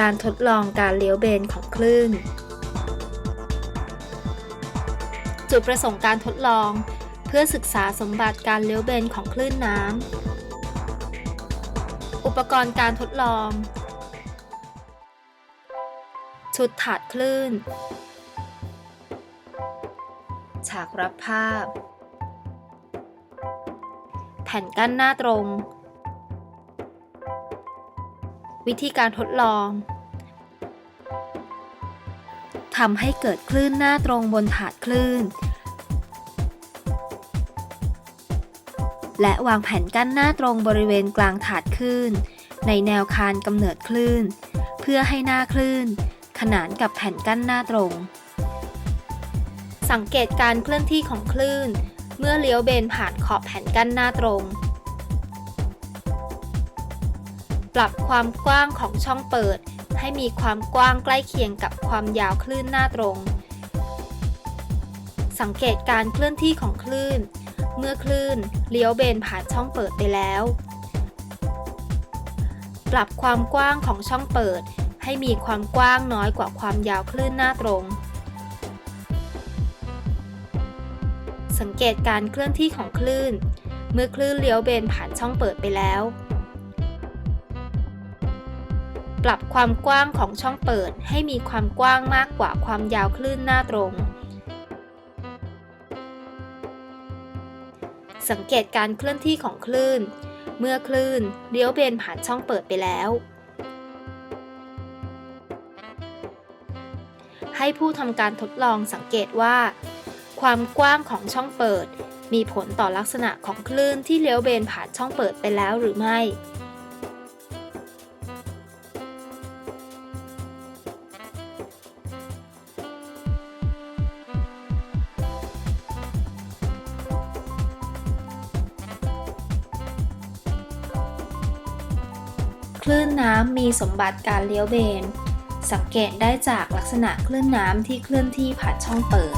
การทดลองการเลี้ยวเบนของคลื่น จุดประสงค์การทดลอง เพื่อศึกษาสมบัติการเลี้ยวเบนของคลื่นน้ำ อุปกรณ์การทดลอง ชุดถาดคลื่น ฉากรับภาพ แผ่นกั้นหน้าตรง วิธีการทดลองทำให้เกิดคลื่นหน้าตรงบนถาดคลื่น และวางแผ่นกั้นหน้าตรงบริเวณกลางถาดคลื่น ในแนวคานกำเนิดคลื่น เพื่อให้หน้าคลื่น ขนานกับแผ่นกั้นหน้าตรง สังเกตการเคลื่อนที่ของคลื่น เมื่อเลี้ยวเบนผ่านขอบแผ่นกั้นหน้าตรง ปรับความกว้างของช่องเปิด ให้มีความกว้างใกล้เคียงกับความยาวคลื่นหน้าตรง สังเกตการเคลื่อนที่ของคลื่น เมื่อคลื่นเลี้ยวเบนผ่านช่องเปิดไปแล้ว ปรับความกว้างของช่องเปิด ให้มีความกว้างน้อยกว่าความยาวคลื่นหน้าตรง สังเกตการเคลื่อนที่ของคลื่น เมื่อคลื่นเลี้ยวเบนผ่านช่องเปิดไปแล้ว ปรับความกว้างของช่องเปิดให้มีความกว้างมากกว่าความยาวคลื่นหน้าตรง สังเกตการเคลื่อนที่ของคลื่น เมื่อคลื่นเลี้ยวเบนผ่านช่องเปิดไปแล้ว ให้ผู้ทำการทดลองสังเกตว่า ความกว้างของช่องเปิด มีผลต่อลักษณะของคลื่นที่เลี้ยวเบนผ่านช่องเปิดไปแล้วหรือไม่ คลื่นน้ำมีสมบัติการเลี้ยวเบน สังเกตได้จากลักษณะคลื่นน้ำที่เคลื่อนที่ผ่านช่องเปิด